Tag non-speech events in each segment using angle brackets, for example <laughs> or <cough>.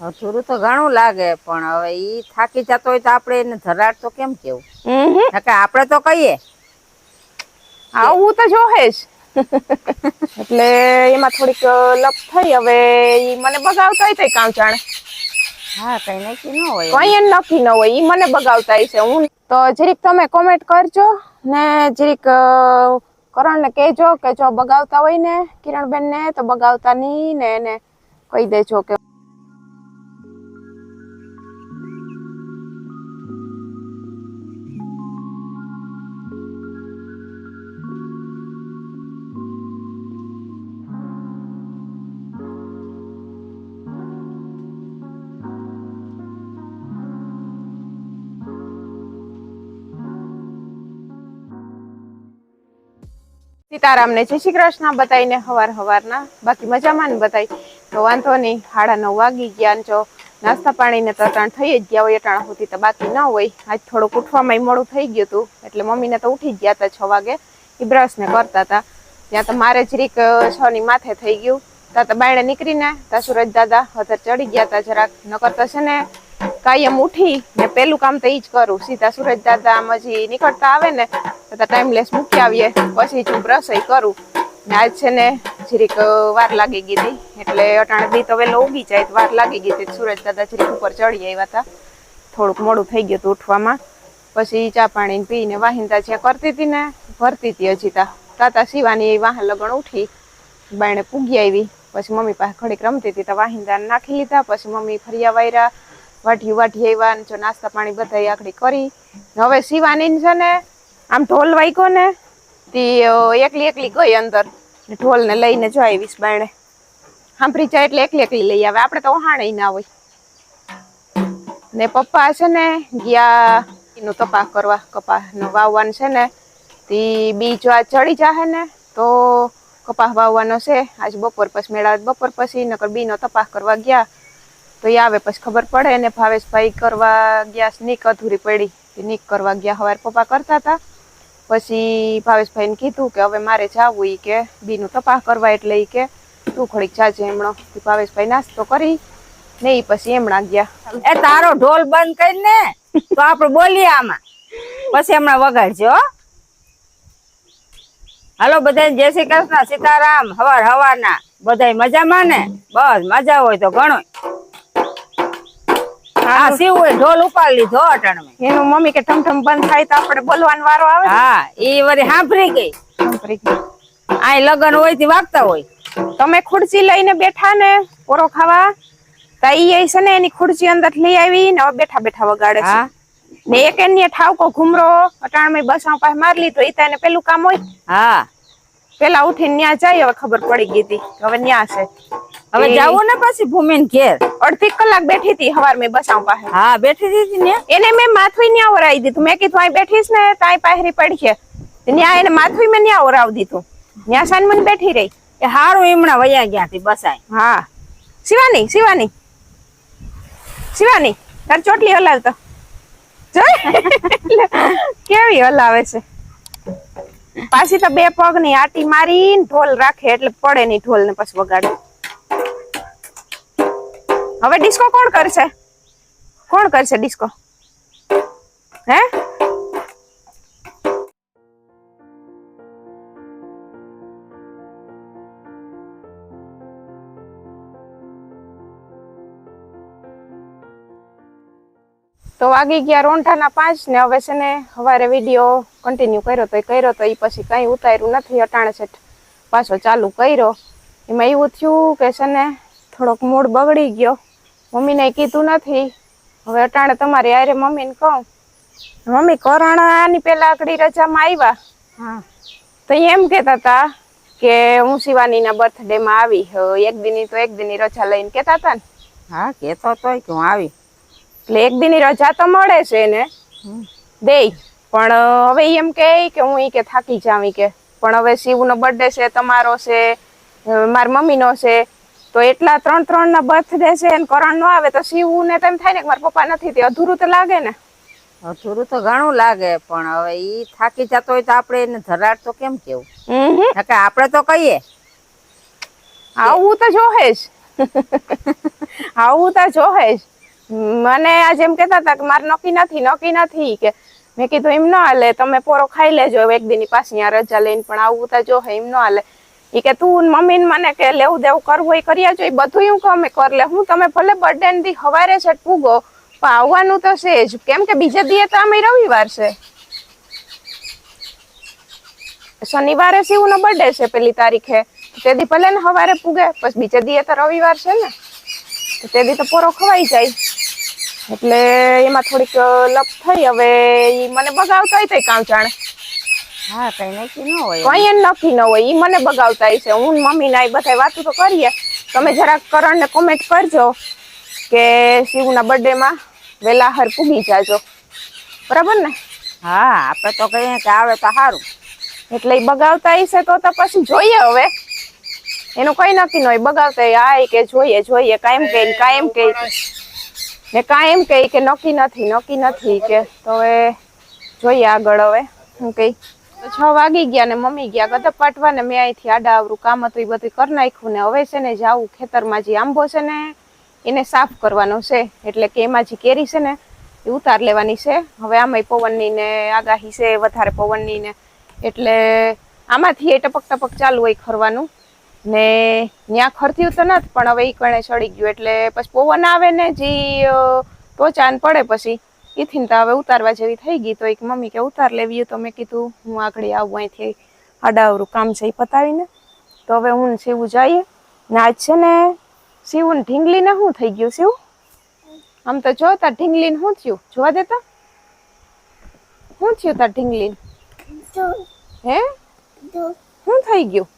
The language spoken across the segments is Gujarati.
અધૂરું તો ઘણું લાગે પણ હવે ઈ થાકી જતો હોય તો આપણે એને ધરાડ તો કેમ કેવું? કે આપણે તો કહીએ. આવું તો જોહે જ. એટલે એમાં થોડીક લપ થઈ હવે ઈ મને બગાવતા હોય કામ જાણે. હા કઈ નક્કી ન હોય. કઈ એમ નક્કી ન હોય ઈ મને બગાવતા હશે હું તો જરીક તમે કોમેન્ટ કરજો ને જરીક કરણ ને કહેજો કે જો બગાવતા હોય ને કિરણબેન ને તો બગાવતા નહીં ને એને કહી દેજો કે સીતારામ ને જય શ્રી કૃષ્ણ બતાવીને હવાર હવારના, બાકી મજામાં બતાવી તો વાંધો નહીં, સાડા નવ વાગી ગયા જો નાસ્તા પાણી ને તો અટાણ થઈ જ ગયા હોય, અટાણા સુધી તો બાકી ન હોય. આજ થોડુંક ઉઠવામાં મોડું થઈ ગયું હતું, એટલે મમ્મીને તો ઉઠી ગયા હતા છ વાગે. એ બ્રશ ને કરતા હતા ત્યાં તો મારે જ રીક છ ની માથે થઈ ગયું. ત્યાં તો બાયણે નીકળીને ત્યાં સુરજ દાદા હતર ચડી ગયા હતા જરાક. નકર તો છે ને કાયમ ઉઠી ને પેલું કામ તો એ જ કરું. સીધા સુરજ દાદા આમ નીકળતા આવે ને, તો ટાઈમલેસ મૂકી આવીએ. પછી જ હું રસોઈ કરું. ને આજ છે ને, જરીક વાર લાગી ગઈ હતી. એટલે અટાણે બી તો વહેલો ઉગી જાય વાર લાગી ગઈ હતી. સુરજ દાદા જરીક ઉપર ચડી આવ્યા હતા. થોડુંક મોડું થઈ ગયું હતું ઉઠવામાં. પછી ચા પાણી પીને વાહિંદા જ્યાં કરતી હતી ને, ભરતી હતી હજી તા. તાતા શિવાની વાહન લગણ ઉઠી. બાયણે પૂગી આવી. પછી મમ્મી પાસે ઘડીક રમતી હતી તો વાહિંદા નાખી લીધા. પછી મમ્મી ફરિયા વાયરા વાઢી વાઢી આવ્યા ને જો નાસ્તા પાણી બધા આખડી કરી. ને હવે શિવાની છે ને, આમ ઢોલ વાગ્યો ને, તી એકલી એકલી ગઈ અંદર. ઢોલ ને લઈને જો આવીશ બાયણે. સાંભળી જાય એટલે એકલી એકલી લઈ આવે. આપણે તો ઓહાણે ના હોય. ને પપ્પા છે ને ગયા એનું તપાસ કરવા. કપાસનો વાવવાનું છે ને, તી બી જો આ ચડી જાહે ને, તો કપાસ વાવવાનો છે. આજ બપોર પછી, મેળા બપોર પછી, નકર બીનો તપાસ કરવા ગયા. તો એ આવે પછી ખબર પડે ને ભાવેશભાઈ કરવા ગયા નીક અધૂરી પડી. નીક કરવા ગયા હવાર પપ્પા કરતા હતા. પછી ભાવેશભાઈને કીધું કે હવે મારે જવું એ કે, બીનું તપાસ કરવા એટલે એ કે, તું ખડીક જાજે એમણો ભાવેશભાઈ નાસ્તો કરી ને એ પછી એમણા ગયા. એ તારો ઢોલ બંધ કરી ને તો આપણે બોલીએ આમાં. પછી હમણાં વગાડજો. હાલો બધા જય શ્રી કૃષ્ણ, સીતારામ, હવાર હવારના. બધા મજામાં ને? બસ મજા હોય તો ઘણો હા હોય ઢોલ ઉપાડી લીધો અટાણમાં. એનું મમ્મી કે ઠમઠમ બંધ થાય તો આપણે બોલવાનો વારો આવે હા એ વરી સાંભળી ગઈ. ને. આ લગન હોયથી વાગતા હોય. તમે ખુરશી લઈને બેઠા ને પોરો ખાવા? તો ઈ છે ને એની ખુરશી અંદર લઈ આવી ને બેઠા બેઠા વગાડે છે. ને એક એની ઠાવકો ઘુમરો અટાણમાં બસા પાસે મારી લીધો. ઈ તો એને પેલું કામ હોય. હા. પેલા ઉઠીને ન્યા જાય હવે ખબર પડી ગઈ હતી હવે ન્યા છે. હવે જાવું ને પછી ભૂમિન ઘેર. અડધી કલાક બેઠી હતી હવાર મેં બસ પાસે. હા બેઠી હતી ને? એને મેં માથું ન્યા ઓરાવી દીધું. મેં કીધું અહીં બેઠીશ ને ત્યાં પાહરી પડી છે. ન્યા એને માથું મેં ન્યા ઓરાવી દીધું. ન્યા સાન મને બેઠી રહી. એ હારું એમણા વયા ગયા હતી બસાય. હા. શિવાની શિવાની. શિવાની તાર ચોટલી હલાવતો? <laughs> કેવી હલાવે છે? પાછી તો બે પગની આટી મારી ઢોલ રાખે એટલે પડે નહીં ઢોલ ને પછી વગાડે. હવે ડિસ્કો કોણ કરશે? કોણ કરશે ડિસ્કો? હે? તો વાગી ગયા રોંઢાના પાંચ ને હવે છે ને સવારે વીડિયો કન્ટિન્યુ કર્યો તો એ કર્યો તો એ પછી કંઈ ઉતાર્યું નથી અટાણે પાછો ચાલુ કર્યો. એમાં એવું થયું કે છે ને થોડોક મૂડ બગડી ગયો. મમ્મીને કીધું નથી. હવે અટાણે તમારી આરે મમ્મીને કહું. મમ્મી કરાણાની પહેલાં આકડી રજામાં આવ્યા હા. તો એમ કહેતા હતા કે હું શિવાનીના બર્થડેમાં આવી. એક દિની તો એક દિની રજા લઈને કહેતા હતા ને. હા કહેતો તોય કે હું આવી. એટલે એક દિન રજા તો મળે છે એને દે પણ હવે એમ કે કે હું એ કે થાકી જાવી કે. પણ હવે શિવનો બર્થડે છે તમારો છે મારી મમ્મીનો છે તો એટલા ત્રણ ત્રણ ના બર્થડે છે અને કરણ નો આવે તો શિવ ને તેમ થાય ને કે મારા પપ્પા નથી તે અધૂરું તો લાગે ને? અધૂરું તો ઘણું લાગે પણ હવે ઈ થાકી જતો હોય તો આપણે એને ધરાડ તો કેમ કેવું? કે આપણે તો કહીએ. આવું તો જોહે જ. <laughs> આવું તો જોહે જ. મને આજે એમ કહેતા હતા કે મારે નક્કી નથી નક્કી નથી કે મેં કીધું એમ ન હાલે, તમે પોરો ખાઈ લેજો એક દિન પાછી ત્યાં રજા લઈને પણ આવું તો જો એમ ન હાલે. એ કે તું મમ્મી મને કે લેવું દેવું કરવું હોય કરી આવજો, એ બધું હું અમે કર લે. હું તમે ભલે બર્થડે દી હવારે છે પૂગો, પણ આવવાનું તો છે જ. કેમ કે બીજે દીએ તો અમે રવિવાર છે. શનિવારે શિવનો બર્થડે છે પેલી તારીખે. તે દી ભલે ને હવારે પૂગે પછી બીજે દીએ તો રવિવાર છે ને. તે દી તો પોરો ખવાઈ જાય. એટલે એમાં થોડીક લપ થઈ હવે મને બગાવતા હોય કામ જાણે. હા કઈ નક્કી ન હોય કઈ નક્કી ન હોય ઈ મને બગાવતા હશે. હું મમ્મી ના બધા વાતો તો કરીએ. તમે જરાક કરણ ને કોમેન્ટ કરજો કે શિવના બર્થડે માં વેલા હર પૂગી જાજો. બરાબર ને? હા આપણે તો કહીએ કે આવે તો સારું એટલે ઈ બગાવતા હશે તો તો પછી જોઈએ હવે. એનું કઈ નક્કી ન હોય. બગાવતા આય કે જોઈએ જોઈએ. કાયમ કે કાયમ કે. ને કાંઈ એમ કહે કે નક્કી નથી નક્કી નથી કે તો હવે જોઈએ આગળ હવે, હું કહી. તો છ વાગી ગયા ને મમ્મી ગયા ગદપ પાટવા ને મેં અહીંથી આડા આવરું કામ હતું એ બધું કરી નાખ્યું ને હવે છે ને જાવું, ખેતરમાં જે આંબો છે ને, એને સાફ કરવાનો છે. એટલે કે એમાં જે કેરી છે ને, એ ઉતાર લેવાની છે. હવે આમાંય પવનની ને આગાહી છે, વધારે પવનની ને. એટલે આમાંથી એ ટપક ટપક ચાલુ હોય ખરવાનું. ને ત્યાં ખરથ્યું તો નથી પણ હવે એક કણે ચડી ગયું. એટલે પછી પવન આવે ને જે ટોચાન પડે પછી. ઈથી તો હવે ઉતારવા જેવી થઈ ગઈ. તો એક મમ્મી કે ઉતાર લેવી તો મેં કીધું હું આગળ આવું અહીંથી આડાવરું કામ છે એ પતાવીને. તો હવે હું શિવું જઈએ. ને આજ છે ને સીવું ઢીંગલીને શું થઈ ગયું સીવું આમ તો જો તાર ઢીંગલીને શું થયું? જોવા દેતા શું થયું તાર ઢીંગલીને? હે? શું થઈ ગયું?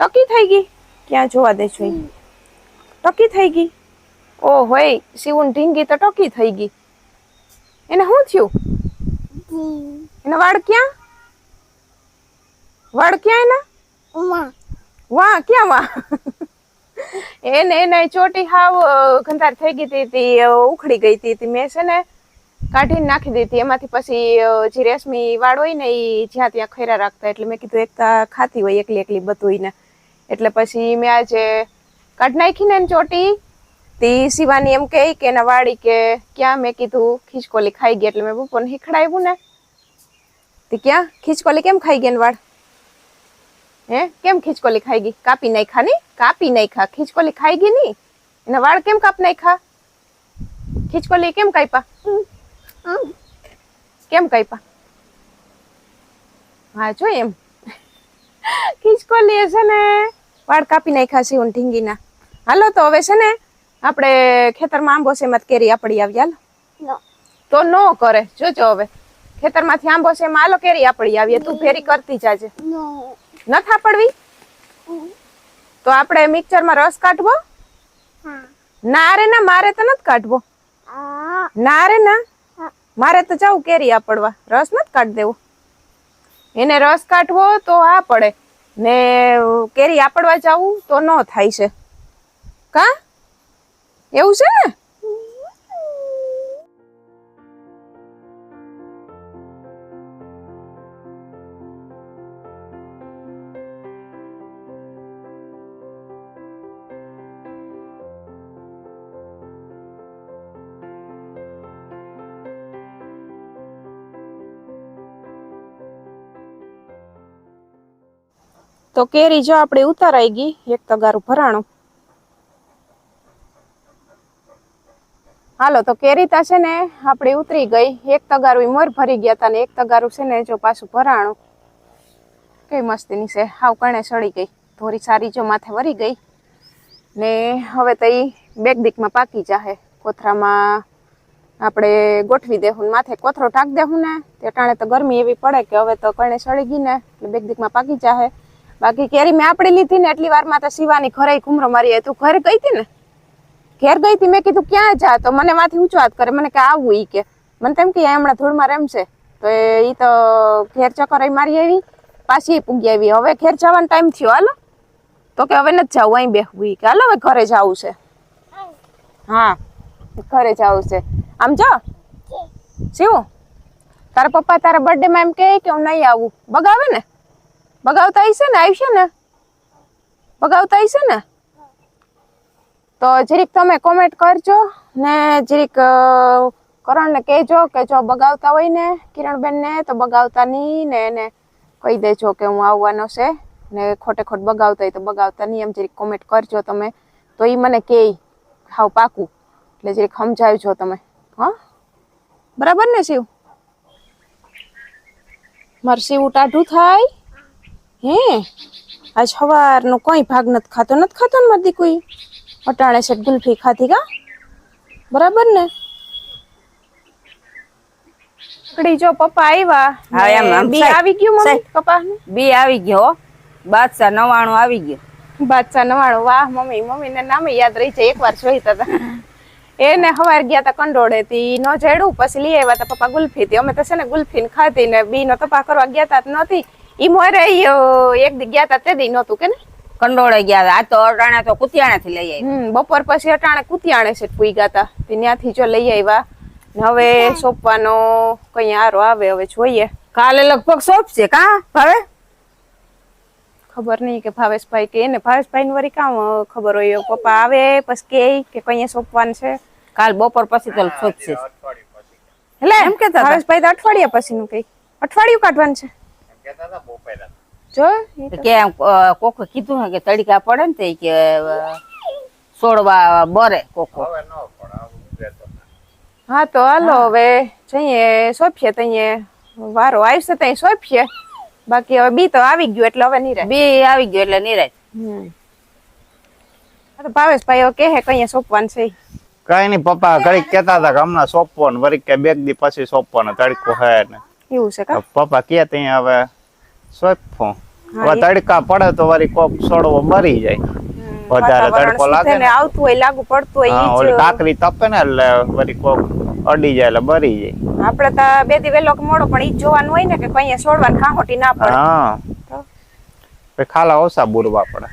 ટકી થઈ ગઈ. ક્યાં જોવા દે છો ટકી થઈ ગઈ. ઓ હોય શિવન ઢીંગી તો ટકી થઈ ગઈ. એને શું થયું? એના વાળ ક્યાં? વાળ ક્યાં એના? વાહ ક્યાં વાહ એને એને ચોટી હાવ ગંધાર થઈ ગઈ હતી ઉખડી ગઈ હતી મેં છે ને કાઢીને નાખી દીધી. એમાંથી પછી જે રેશમી વાળ હોય ને એ જ્યાં ત્યાં ખૈરા રાખતા. એટલે મેં કીધું એક ખાતી હોય એકલી એકલી બધું ને. એટલે પછી મેં આજે કાઢ નાખી ને એની ચોટી. તી શિવાની એમ કહે કે એના વાળી કે, ક્યાં? મેં કીધું ખીચકોલી ખાઈ ગઈ. એટલે મેં બપોરને હીખડાવ્યું ને. તે ક્યાં? ખીચકોલી કેમ ખાઈ ગઈ એના વાળ? હે? કેમ ખીચકોલી ખાઈ ગઈ? કાપી નાખ્યા ની કાપી નાખ્યા. ખીચકોલી ખાઈ ગઈ ની એના વાળ કેમ કાપ નાખ્યા? ખીચકોલી કેમ કાપ્યા? કેમ કાપ્યા? હા, જો એમ. <laughs> ખીચકોલી છે ને વાળ કાપી નાખ્યા છે હું ઢીંગીના. હાલો તો હવે છે ને આપણે ખેતરમાં આંબો છે એમાં કેરી આપડી આવી હાલો. તો નો કરે જોજો હવે. ખેતરમાંથી આંબો છે એમાં હાલો કેરી આપડી આવીએ તું ફેરી કરતી જાજે. નથી પડવી તો આપણે મિક્સરમાં રસ કાઢવો? ના રે ના મારે તો નથી કાઢવો. ના રે ના. મારે તો જવું કેરી આપડવા. રસ નથી કાઢ દેવો. એને રસ કાઢવો તો આ પડે. ને કેરી આપડવા જવું તો ન થાય છે. કા? એવું છે ને? તો કેરી જો આપણે ઉતારાઈ ગઈ, એક તગારું ભરાણું. હાલો, તો કેરી તા છે ને આપણે ઉતરી ગઈ, એક તગારું મોર ભરી ગયા હતા ને એક તગારું છે ને જો પાછું ભરાણું. કઈ મસ્તીની છે, હાવ કણે સડી ગઈ, ધોરી સારી જો માથે વરી ગઈ. ને હવે તો એ બેગ દીકમાં પાકી જાહે, કોથરામાં આપણે ગોઠવી દેહું માથે કોથરો ટાક દેહું ને, તે ટાણે તો ગરમી એવી પડે કે હવે તો કણે સડી ગઈ ને, એટલે બેગ દીકમાં પાકી જાહે. બાકી કેરી મેં આપણી લીધી ને એટલી વારમાં તો શિવાની ઘરે ઘુમરો મારી તું ઘરે ગઈ હતી ને? ઘેર ગઈ હતી? મેં કીધું ક્યાં જા? તો મને માથી ઊંચો વાત કરે. મને કે આવું ઈ કે. મને તેમ કે હમણાં ધૂળમાં રમશે. તો એ તો ઘેર ચક્કર મારી આવી પાછી પૂગી આવી હવે ઘેર જવાનો ટાઈમ થયો. હાલો. તો કે હવે નથી જવું અહીં બેહવું ઈ કે. હાલો હવે ઘરે જવું છે. હા. ઘરે જવું છે. આમ જો. શું તારા પપ્પા તારા બર્થડે માં એમ કહે કે હું નહીં આવું. બગાવે ને? બગાવતા હશે ને? આવશે ને? બગાવતા હશે ને? તો જરીક તમે કોમેન્ટ કરજો ને જરીક કરણને કહેજો કે જો બગાવતા હોય ને કિરણબેનને તો બગાવતા નહીં ને એને કહી દેજો કે હું આવવાનો છે ને ખોટે ખોટ બગાવતા હોય તો બગાવતા નહીં એમ જરીક કોમેન્ટ કરજો તમે. તો એ મને કહે હાવ પાકું. એટલે જરીક સમજાવજો તમે. હા? બરાબર ને શિવ? મારે શિવ ટાઢું થાય? હે? આજ સવારનો કોઈ ભાગ નથી ખાતો નથી ખાતો ને મારી દીકરી? અટાણે છે ગુલ્ફી ખાધી કા? બરાબર ને? કડી જો પપ્પા આવ્યા હા, એમ, બી આવી ગયું મમ્મી પપ્પા બી આવી ગયો હો. બાદશાહ નવાણું આવી ગયો. બાદશાહ નવાણું વાહ મમ્મી મમ્મી ને નામે યાદ રહી જાય એકવાર જોઈતા હતા. એને હવાર ગયા તા કંડોળે થી નો જેડું પછી લઈ આવ્યા તા પપ્પા ગુલ્ફી થી. અમે તો છે ને ગુલ્ફી ને ખાધી ને બી નો તપા કરવા ગયા તા નથી નહોતી. ઈ મોરે એક દી ગયા તા તે દી નતું કે ને? કંડોળે ગયા આ તો અટાણે તો કુતિયાણે થી લઈ આવી બપોર પછી અટાણે કુતિયાણે છે પૂઈ ગયા તા. ત્યાંથી જો લઈ આવ્યા. હવે સોંપવાનો કઈ આરો આવે હવે જોઈએ. કાલે લગભગ સોંપશે કા ભાવે? ખબર નહીં કે ભાવેશભાઈ કે એને ભાવેશભાઈ ને વળી કામ ખબર હોય પપ્પા આવે પછી કે કે કઈ સોંપવાનું છે. કાલ બપોર પછી તો સોંપશે. એટલે એમ કેતા હતા? ભાવેશભાઈ તો અઠવાડિયા પછીનું કઈ અઠવાડિયું કાઢવાનું છે. જો કે એમ, કીધું હે કે તડકા પડે ને તે કે છોડવા બરે કોકો હા તો હાલો હવે જઈએ સોંપીએ તઈએ વારો આવશે તઈ સોંપીએ બાકી હવે બી તો આવી ગયું એટલે હવે નહીં બી આવી ગયો એટલે નિરાય. ભાવેશ ભાઈ કે કહે કઈ સોંપવાનું છે. કઈ નઈ પપ્પા ઘડીક કેતા હતા કે હમણાં સોંપવાનું વળી કે બે દી પછી સોંપવાનો તડકો હે ને. એવું છે પપ્પા કે ત્યાં હવે હવે તડકા પડે તો વળી કોક સોડવો મરી જાય. વધારે તડકો લાગે ને આવતું હોય લાગુ પડતું હોય હા ઓલી કાકરી તપે ને એટલે વળી કોક અડી જાય એટલે મરી જાય. આપણે તો બે દી વહેલો મોડો પણ ઈ જોવાનું હોય ને કે કઈ છોડવાનું ખાહોટી ના પડે. હા. ખાલા ઓછા બુરવા પડે.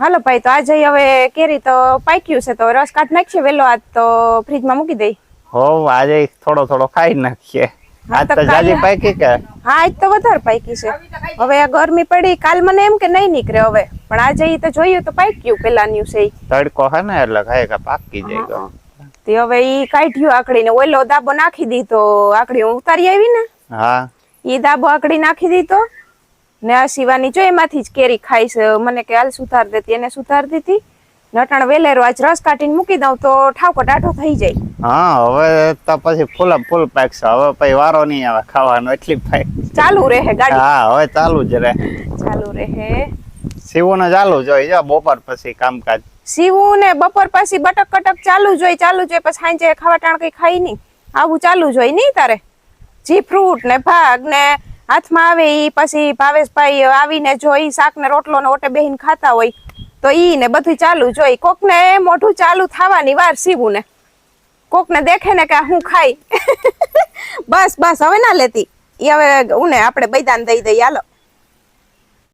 હાલો ભાઈ તો આજે હવે કેરી તો પાક્યું છે તો રસ કાઢ નાખીએ વેલો આજ તો ફ્રીજમાં મૂકી દઈ. હો આજે થોડો થોડો ખાઈ નાખીએ. આજ તો જાજી પાકી કે? હા આજ તો વધારે પાકી છે. હવે આ ગરમી પડી કાલ મને એમ કે નહીં નીકળે હવે. પણ આજે ઈ તો જોયું તો પાક્યું પેલા ન્યુ છે તડકો હે ને એટલે ખાઈ કે પાકી જાય ગમ. તે. હવે ઈ કાઢ્યું આકડીને ઓલો દાબો નાખી દીધો. આકડી ઉતારી આવી ને? હા. ઈ દાબો આકડી નાખી દીધો. ને આ શિવાની જો એમાંથી જ કેરી ખાઈશ મને કે હાલ સુધાર દેતી એને સુધાર દીધી. નટાણ વેલેરો આજ રસ કાઢીને મૂકી દઉં તો ઠાકો ટાઢો થઈ જાય. હા હવે તો પછી ફૂલ ફૂલ પાકશે હવે પછી વારો નહીં આવે ખાવાનો એટલી પાક. ચાલુ રહે ગાડી. હા હવે ચાલુ જ રહે. ચાલુ રહે. સીવોને ચાલુ જોઈ જો બપોર પછી કામકાજ. સીવું ને બપોર પછી બટક કટક ચાલુ જોઈ ચાલુ જોઈ પછી સાંજે ખાવા ટાણ કઈ ખાઈ નહીં. આવું ચાલુ જોઈ નહીં તારે. જી ફ્રૂટ ને ભાગ ને હાથમાં આવે એ પછી ભાવેશભાઈ આવીને જોઈ શાક ને રોટલો ને ઓટે બેહીને ખાતા હોય તો ઈ ને બધું ચાલુ જોઈ. કોક ને મોઢું ચાલુ થવાની વાર સીવું ને કોક ને દેખે ને કે હું ખાઈ. <laughs> બસ બસ, હવે ના લેતી. ઈ હવે, ઉને આપણે બૈદાન દઈ દઈ હાલો.